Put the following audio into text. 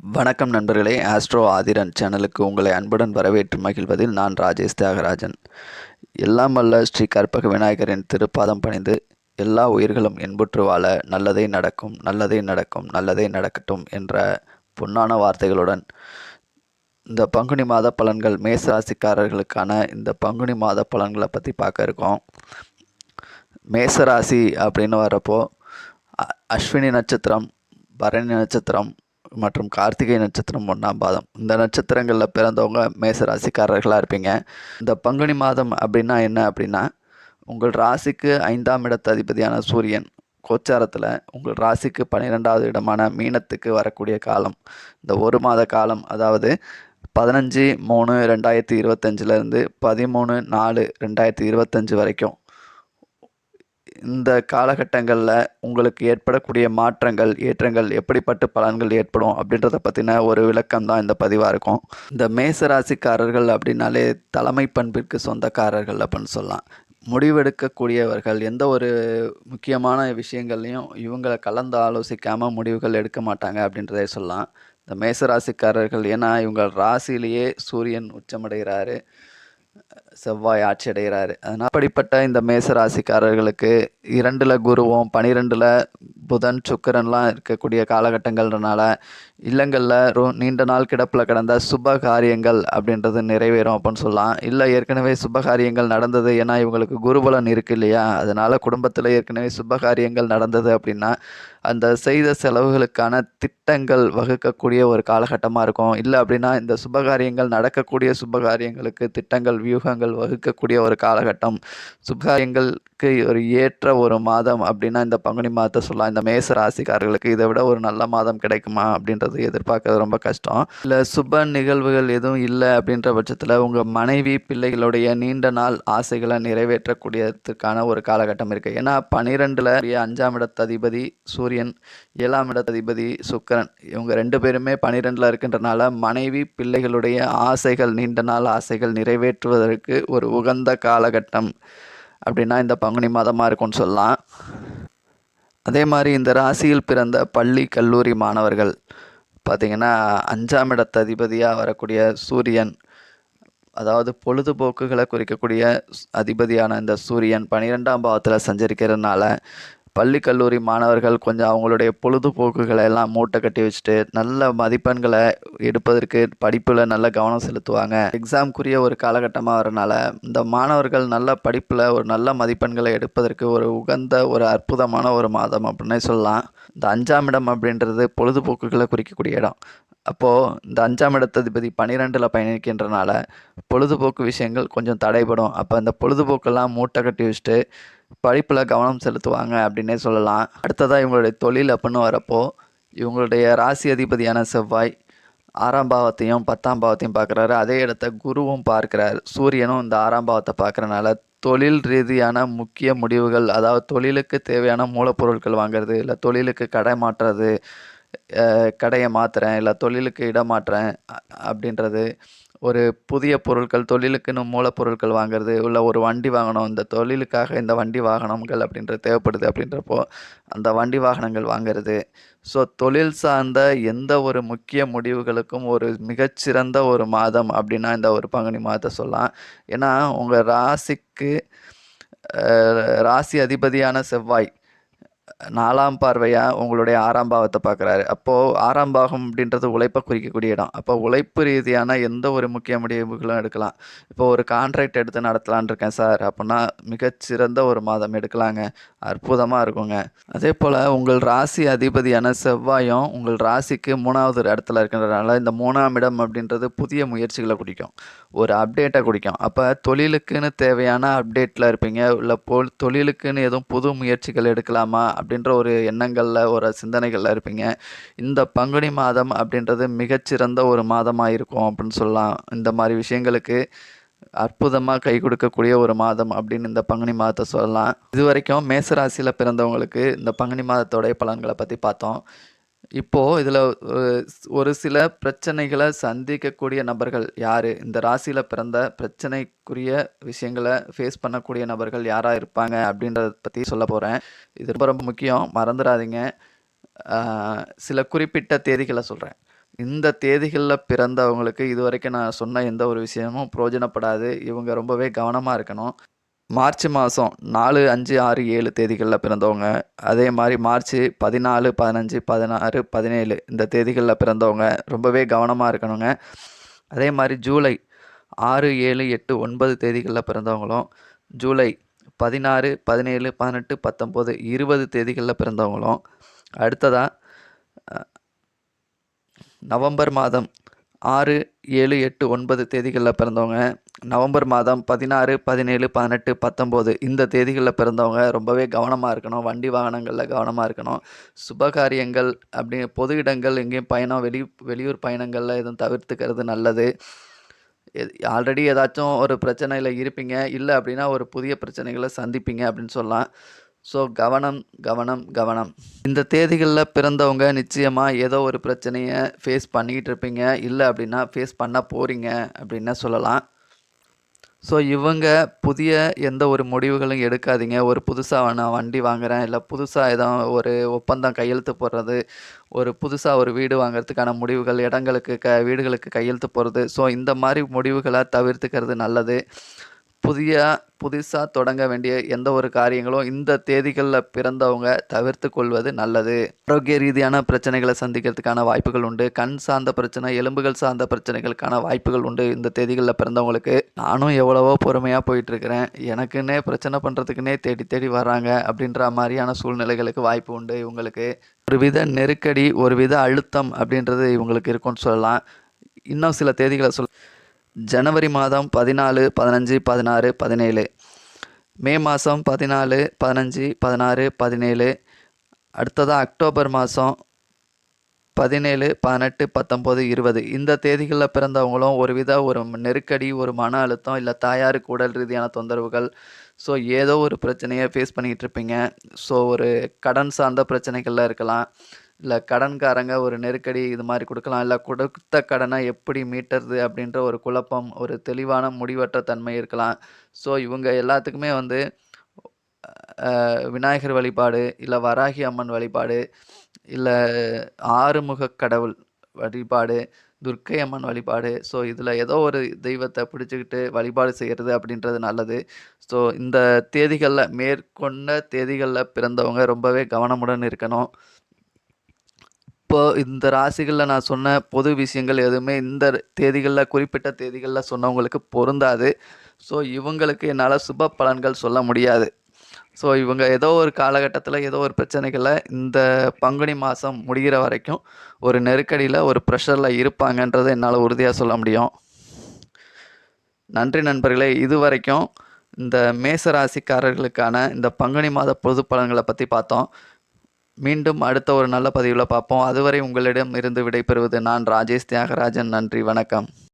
வணக்கம் நண்பர்களே. ஆஸ்ட்ரோ ஆதிரன் சேனலுக்கு உங்களை அன்புடன் வரவேற்று மகிழ்வதில் நான் ராஜேஷ் தியாகராஜன். எல்லாம் வல்ல ஸ்ரீ கற்பக விநாயகரின் திருப்பாதம் பணிந்து எல்லா உயிர்களும் இன்புற்று வாழ நல்லதே நடக்கும் நல்லதே நடக்கும் நல்லதே நடக்கட்டும் என்ற பொன்னான வார்த்தைகளுடன் இந்த பங்குனி மாத பலன்கள் மேச ராசிக்காரர்களுக்கான இந்த பங்குனி மாத பலன்களை பற்றி பார்க்க இருக்கோம். மேசராசி அப்படின்னு வரப்போ அஸ்வினி நட்சத்திரம் பரணி நட்சத்திரம் மற்றும் கார்த்திகை நட்சத்திரம் ஒன்றாம் பாதம். இந்த நட்சத்திரங்களில் பிறந்தவங்க மேச ராசிக்காரர்களாக இருப்பீங்க. இந்த பங்குனி மாதம் அப்படின்னா என்ன அப்படின்னா உங்கள் ராசிக்கு ஐந்தாம் இடத்து அதிபதியான சூரியன் கோச்சாரத்தில் உங்கள் ராசிக்கு பன்னிரெண்டாவது இடமான மீனத்துக்கு வரக்கூடிய காலம். இந்த ஒரு மாத காலம் அதாவது பதினஞ்சு மூணு ரெண்டாயிரத்தி இருபத்தஞ்சிலேருந்து பதிமூணு நாலு ரெண்டாயிரத்தி இருபத்தஞ்சு வரைக்கும் இந்த காலகட்டங்களில் உங்களுக்கு ஏற்படக்கூடிய மாற்றங்கள் ஏற்றங்கள் எப்படிப்பட்ட பலன்கள் ஏற்படும் அப்படின்றத பற்றின ஒரு விளக்கம் தான் இந்த பதிவாக இருக்கும். இந்த மேச ராசிக்காரர்கள் அப்படின்னாலே தலைமை பண்பிற்கு சொந்தக்காரர்கள் அப்படின்னு சொல்லலாம். முடிவெடுக்கக்கூடியவர்கள் எந்த ஒரு முக்கியமான விஷயங்கள்லையும் இவங்களை கலந்து ஆலோசிக்காமல் முடிவுகள் எடுக்க மாட்டாங்க அப்படின்றதே சொல்லலாம். இந்த மேச ராசிக்காரர்கள் ஏன்னா இவங்க ராசியிலேயே சூரியன் உச்சமடைகிறாரு. செவ்வாய் ஆட்சி அடைகிறாரு. அதனால் அப்படிப்பட்ட இந்த மேச ராசிக்காரர்களுக்கு இரண்டில் குருவும் பனிரெண்டில் புதன் சுக்கிரன்லாம் இருக்கக்கூடிய காலகட்டங்கள்னால இல்லங்களில் ரோ நீண்ட நாள் கிடப்பில் கிடந்த சுப காரியங்கள் அப்படின்றது நிறைவேறும் அப்படின்னு சொல்லலாம். இல்லை ஏற்கனவே சுப காரியங்கள் நடந்தது. ஏன்னா இவங்களுக்கு குருபலன் இருக்கு இல்லையா? அதனால் குடும்பத்தில் ஏற்கனவே சுப காரியங்கள் நடந்தது அப்படின்னா அந்த செய்த செலவுகளுக்கான திட்டங்கள் வகுக்கக்கூடிய ஒரு காலகட்டமாக இருக்கும். இல்லை அப்படின்னா இந்த சுபகாரியங்கள் நடக்கக்கூடிய சுபகாரியங்களுக்கு திட்டங்கள் வியூகங்கள் வகுக்கக்கூடிய ஒரு காலகட்டம். சுபகாரியங்களுக்கு ஒரு ஏற்ற ஒரு மாதம் அப்படின்னா இந்த பங்குனி மாதத்தை சொல்லலாம். இந்த மேச ராசிக்காரர்களுக்கு இதை விட ஒரு நல்ல மாதம் கிடைக்குமா அப்படின்றது எதிர்பார்க்கறது ரொம்ப கஷ்டம். இல்லை சுப நிகழ்வுகள் எதுவும் இல்லை அப்படின்ற பட்சத்தில் உங்கள் மனைவி பிள்ளைகளுடைய நீண்ட நாள் ஆசைகளை நிறைவேற்றக்கூடியதுக்கான ஒரு காலகட்டம் இருக்குது ஏன்னா பனிரெண்டில் அஞ்சாம் இடத்து அதிபதி சூரியன் ஏழாம் இடத்து அதிபதி இவங்க ரெண்டு பேருமே பனிரெண்டில் இருக்கின்றனால மனைவி பிள்ளைகளுடைய ஆசைகள் நீண்ட நாள் ஆசைகள் நிறைவேற்றுவதற்கு ஒரு உகந்த காலகட்டம் அப்படின்னா இந்த பங்குனி மாதமாக இருக்கும்னு சொல்லலாம். அதே மாதிரி இந்த ராசியில் பிறந்த பள்ளி கல்லூரி மாணவர்கள் பார்த்திங்கன்னா அஞ்சாம் இடத்து அதிபதியாக வரக்கூடிய சூரியன் அதாவது பொழுதுபோக்குகளை குறிக்கக்கூடிய அதிபதியான இந்த சூரியன் பனிரெண்டாம் பாவத்தில் சஞ்சரிக்கிறதுனால பள்ளி கல்லூரி மாணவர்கள் கொஞ்சம் அவங்களுடைய பொழுதுபோக்குகளை எல்லாம் மூட்டை கட்டி வச்சுட்டு நல்ல மதிப்பெண்களை எடுப்பதற்கு படிப்பில் நல்ல கவனம் செலுத்துவாங்க. எக்ஸாம்க்குரிய ஒரு காலகட்டமாக வரனால இந்த மாணவர்கள் நல்ல படிப்பில் ஒரு நல்ல மதிப்பெண்களை எடுப்பதற்கு ஒரு உகந்த ஒரு அற்புதமான ஒரு மாதம் அப்படின்னே சொல்லலாம். இந்த அஞ்சாம் இடம் அப்படின்றது பொழுதுபோக்குகளை குறிக்கக்கூடிய இடம். அப்போது இந்த அஞ்சாம் இடத்ததிபதி பன்னிரெண்டில் பயணிக்கின்றனால பொழுதுபோக்கு விஷயங்கள் கொஞ்சம் தடைபடும். அப்போ அந்த பொழுதுபோக்கெல்லாம் மூட்டை கட்டி வச்சுட்டு படிப்பில் கவனம் செலுத்துவாங்க அப்படின்னே சொல்லலாம். அடுத்ததாக இவங்களுடைய தொழில் அப்படின்னு வரப்போ இவங்களுடைய ராசி அதிபதியான செவ்வாய் ஆறாம் பாவத்தையும் பத்தாம் பாவத்தையும் பார்க்குறாரு. அதே இடத்த குருவும் பார்க்குறாரு. சூரியனும் இந்த ஆறாம் பாவத்தை பார்க்குறனால தொழில் ரீதியான முக்கிய முடிவுகள் அதாவது தொழிலுக்கு தேவையான மூலப்பொருட்கள் வாங்குறது இல்லை தொழிலுக்கு கடை மாற்றுறது கடையை மாற்றுறேன் இல்லை தொழிலுக்கு இடம் மாற்றுறேன் அப்படின்றது ஒரு புதிய பொருட்கள் தொழிலுக்குன்னு மூலப்பொருட்கள் வாங்குறது இல்லை ஒரு வண்டி வாங்கணும் இந்த தொழிலுக்காக இந்த வண்டி வாகனங்கள் அப்படின்றது தேவைப்படுது அப்படின்றப்போ அந்த வண்டி வாகனங்கள் வாங்குறது. ஸோ தொழில் சார்ந்த எந்த ஒரு முக்கிய முடிவுகளுக்கும் ஒரு மிகச்சிறந்த ஒரு மாதம் அப்படின்னா இந்த ஒரு பங்குனி மாதத்தை சொல்லலாம். ஏன்னா உங்கள் ராசிக்கு ராசி அதிபதியான செவ்வாய் நாலாம் பார்வையாக உங்களுடைய ஆறாம் பாவத்தை பார்க்குறாரு. அப்போது ஆறாம் பாகம் அப்படின்றது உழைப்பை குறிக்கக்கூடிய இடம். அப்போ உழைப்பு ரீதியான எந்த ஒரு முக்கிய முடிவுகளும் எடுக்கலாம். இப்போ ஒரு கான்ட்ராக்ட் எடுத்து நடத்தலான் இருக்கேன் சார். அப்படின்னா மிகச்சிறந்த ஒரு மாதம் எடுக்கலாங்க. அற்புதமாக இருக்குங்க. அதே போல் உங்கள் ராசி அதிபதியான செவ்வாயும் உங்கள் ராசிக்கு மூணாவது இடத்துல இருக்கிறதுனால இந்த மூணாம் இடம் அப்படின்றது புதிய முயற்சிகளை குடிக்கும். ஒரு அப்டேட்டை குடிக்கும். அப்போ தொழிலுக்குன்னு தேவையான அப்டேட்டில் இருப்பீங்க. இல்லை போ தொழிலுக்குன்னு எதுவும் புது முயற்சிகள் எடுக்கலாமா? அப்படின்ற ஒரு எண்ணங்களில் ஒரு சிந்தனைகளில் இருப்பீங்க. இந்த பங்குனி மாதம் அப்படின்றது மிகச்சிறந்த ஒரு மாதமாக இருக்கும் அப்படின்னு சொல்லலாம். இந்த மாதிரி விஷயங்களுக்கு அற்புதமாக கை கொடுக்கக்கூடிய ஒரு மாதம் அப்படின்னு இந்த பங்குனி மாதத்தை சொல்லலாம். இது வரைக்கும் மேசராசியில் பிறந்தவங்களுக்கு இந்த பங்குனி மாதத்தோடைய பலன்களை பற்றி பார்த்தோம். இப்போது இதில் ஒரு சில பிரச்சனைகளை சந்திக்கக்கூடிய நபர்கள் யார்? இந்த ராசியில் பிறந்த பிரச்சனைக்குரிய விஷயங்களை ஃபேஸ் பண்ணக்கூடிய நபர்கள் யாராக இருப்பாங்க அப்படின்றத பற்றி சொல்ல போகிறேன் இது ரொம்ப ரொம்ப முக்கியம். மறந்துடாதீங்க. சில குறிப்பிட்ட தேதிகளை சொல்கிறேன் இந்த தேதிகளில் பிறந்தவங்களுக்கு இதுவரைக்கும் நான் சொன்ன எந்த ஒரு விஷயமும் பிரயோஜனப்படாது இவங்க ரொம்பவே கவனமாக இருக்கணும். மார்ச் மாதம் நாலு அஞ்சு ஆறு ஏழு தேதிகளில் பிறந்தவங்க. அதே மாதிரி மார்ச் பதினாலு பதினஞ்சு பதினாறு பதினேழு இந்த தேதிகளில் பிறந்தவங்க. ரொம்பவே கவனமாக இருக்கணுங்க. அதே மாதிரி ஜூலை ஆறு ஏழு எட்டு ஒன்பது தேதிகளில் பிறந்தவங்களும் ஜூலை பதினாறு பதினேழு பதினெட்டு பத்தொம்போது இருபது தேதிகளில் பிறந்தவங்களும். அடுத்ததாக நவம்பர் மாதம் ஆறு ஏழு எட்டு ஒன்பது தேதிகளில் பிறந்தவங்க. நவம்பர் மாதம் பதினாறு பதினேழு பதினெட்டு பத்தொம்போது இந்த தேதிகளில் பிறந்தவங்க ரொம்பவே கவனமாக இருக்கணும். வண்டி வாகனங்களில் கவனமாக இருக்கணும். சுபகாரியங்கள் அப்படி பொது இடங்கள் எங்கேயும் பயணம் வெளி வெளியூர் பயணங்களில் எதுவும் தவிர்த்துக்கிறது நல்லது. ஆல்ரெடி ஏதாச்சும் ஒரு பிரச்சனையில் இருப்பீங்க. இல்லை அப்படின்னா ஒரு புதிய பிரச்சனைகளை சந்திப்பீங்க அப்படின்னு சொல்லலாம். ஸோ கவனம் கவனம் கவனம். இந்த தேதிகளில் பிறந்தவங்க நிச்சயமாக ஏதோ ஒரு பிரச்சனையை ஃபேஸ் பண்ணிக்கிட்டு இருப்பீங்க. இல்லை அப்படின்னா ஃபேஸ் பண்ண போகிறீங்க அப்படின்னா சொல்லலாம். ஸோ இவங்க புதிய எந்த ஒரு முடிவுகளும் எடுக்காதீங்க. ஒரு புதுசாக நான் வண்டி வாங்குகிறேன் இல்லை புதுசாக ஏதோ ஒரு ஒப்பந்தம் கையெழுத்து போடுறது. ஒரு புதுசாக ஒரு வீடு வாங்குறதுக்கான முடிவுகள் இடங்களுக்கு க வீடுகளுக்கு கையெழுத்து போடுறது. ஸோ இந்த மாதிரி முடிவுகளை தவிர்த்துக்கிறது நல்லது. புதிய புதுசாக தொடங்க வேண்டிய எந்த ஒரு காரியங்களும் இந்த தேதிகளில் பிறந்தவங்க தவிர்த்து கொள்வது நல்லது. ஆரோக்கிய ரீதியான பிரச்சனைகளை சந்திக்கிறதுக்கான வாய்ப்புகள் உண்டு. கண் சார்ந்த பிரச்சனை எலும்புகள் சார்ந்த பிரச்சனைகளுக்கான வாய்ப்புகள் உண்டு இந்த தேதிகளில் பிறந்தவங்களுக்கு. நானும் எவ்வளவோ பொறுமையாக போயிட்டுருக்கிறேன். எனக்குன்னே பிரச்சனை பண்ணுறதுக்குன்னே தேடி தேடி வர்றாங்க அப்படின்ற மாதிரியான சூழ்நிலைகளுக்கு வாய்ப்பு உண்டு இவங்களுக்கு. ஒரு வித நெருக்கடி ஒரு வித அழுத்தம் அப்படின்றது இவங்களுக்கு இருக்கும்னு சொல்லலாம். இன்னும் சில தேதிகளை சொல் ஜனவரி மாதம் பதினாலு பதினஞ்சு பதினாறு பதினேழு. மே மாதம் பதினாலு பதினஞ்சு பதினாறு பதினேழு. அடுத்ததாக அக்டோபர் மாதம் பதினேழு பதினெட்டு பத்தொம்போது இருபது. இந்த தேதிகளில் பிறந்தவங்களும் ஒரு வித ஒரு நெருக்கடி ஒரு மன அழுத்தம் இல்லை தாயாருக்கு உடல் ரீதியான தொந்தரவுகள். ஸோ ஏதோ ஒரு பிரச்சனையை ஃபேஸ் பண்ணிகிட்டு இருப்பீங்க. ஸோ ஒரு கடன் சார்ந்த பிரச்சனைகளில் இருக்கலாம். இல்லை கடன்காரங்க ஒரு நெருக்கடி இது மாதிரி கொடுக்கலாம். இல்லை கொடுத்த கடனை எப்படி மீட்டுறது அப்படின்ற ஒரு குழப்பம் ஒரு தெளிவான முடிவற்ற தன்மை இருக்கலாம். ஸோ இவங்க எல்லாத்துக்குமே வந்து விநாயகர் வழிபாடு இல்லை வராகி அம்மன் வழிபாடு இல்லை ஆறுமுக கடவுள் வழிபாடு துர்க்கை அம்மன் வழிபாடு. ஸோ இதில் ஏதோ ஒரு தெய்வத்தை பிடிச்சிக்கிட்டு வழிபாடு செய்கிறது அப்படின்றது நல்லது. ஸோ இந்த தேதிகளில் மேற்கொண்ட தேதிகளில் பிறந்தவங்க ரொம்பவே கவனமுடன் இருக்கணும். இப்போ இந்த ராசிகளில் நான் சொன்ன பொது விஷயங்கள் எதுவுமே இந்த தேதிகளில் குறிப்பிட்ட தேதிகளில் சொன்னவங்களுக்கு பொருந்தாது. ஸோ இவங்களுக்கு என்னால் சுப பலன்கள் சொல்ல முடியாது. ஸோ இவங்க ஏதோ ஒரு காலகட்டத்தில் ஏதோ ஒரு பிரச்சனைகளில் இந்த பங்குனி மாதம் முடிகிற வரைக்கும் ஒரு நெருக்கடியில் ஒரு ப்ரெஷரில் இருப்பாங்கன்றதை என்னால் உறுதியாக சொல்ல முடியும். நன்றி நண்பர்களே. இது வரைக்கும் இந்த மேச ராசிக்காரர்களுக்கான இந்த பங்குனி மாத பொது பலன்களை பற்றி பார்த்தோம். மீண்டும் அடுத்த ஒரு நல்ல பதிவில் பார்ப்போம். அதுவரை உங்களிடம் இருந்து விடைபெறுவது நான் ராஜேஷ் தியாகராஜன். நன்றி வணக்கம்.